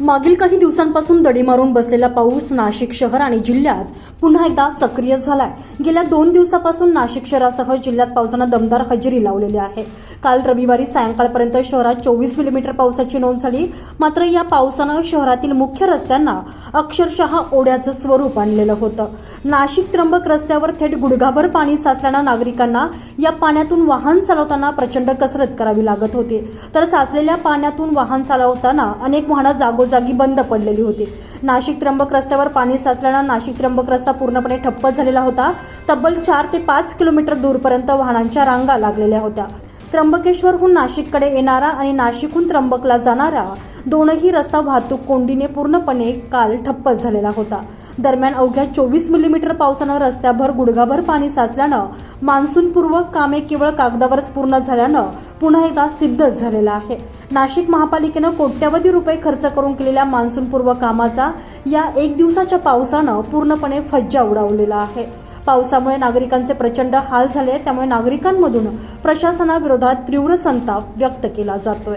मागील काही दिवसांपासून दडी मारून बसलेला पाऊस नाशिक शहर आणि जिल्ह्यात पुन्हा एकदा सक्रिय झालाय. गेल्या दोन दिवसापासून नाशिक शहरासह जिल्ह्यात पावसानं दमदार हजेरी लावलेली आहे. काल रविवारी सायंकाळपर्यंत शहरात चोवीस मिलीमीटर पावसाची नोंद झाली. मात्र या पावसानं शहरातील मुख्य रस्त्यांना अक्षरशः ओढ्याचं स्वरूप आणलेलं होतं. नाशिक त्र्यंबक रस्त्यावर थेट गुडघाभर पाणी साचल्यानं नागरिकांना या पाण्यातून वाहन चालवताना प्रचंड कसरत करावी लागत होती. तर साचलेल्या पाण्यातून वाहन चालवताना अनेक वाहनं जागोजागी बंद पडलेली होती. नाशिक त्र्यंबक रस्त्यावर पाणी साचल्यानं नाशिक त्र्यंबक रस्ता पूर्णपणे ठप्प झालेला होता. तब्बल चार ते पाच किलोमीटर दूरपर्यंत वाहनांच्या रांगा लागलेल्या होत्या. त्र्यंबकेश्वरहून नाशिककडे येणारा आणि नाशिकहून त्र्यंबकला जाणारा दोनही रस्ता वाहतूक कोंडीने पूर्णपणे काल ठप्प झालेला होता. दरम्यान अवघ्या चोवीस मिलीमीटर पावसानं रस्त्याभर गुडघाभर पाणी साचल्यानं मान्सूनपूर्व कामे केवळ कागदावरच पूर्ण झाल्यानं पुन्हा एकदा सिद्ध झालेला आहे. नाशिक महापालिकेनं कोट्यवधी रुपये खर्च करून केलेल्या मान्सूनपूर्व कामाचा या एक दिवसाच्या पावसानं पूर्णपणे फज्जा उडावलेला आहे. पावसामुळे नागरिकांचे प्रचंड हाल झाले त्यामुळे नागरिकांमधून प्रशासनाविरोधात तीव्र संताप व्यक्त केला जातोय.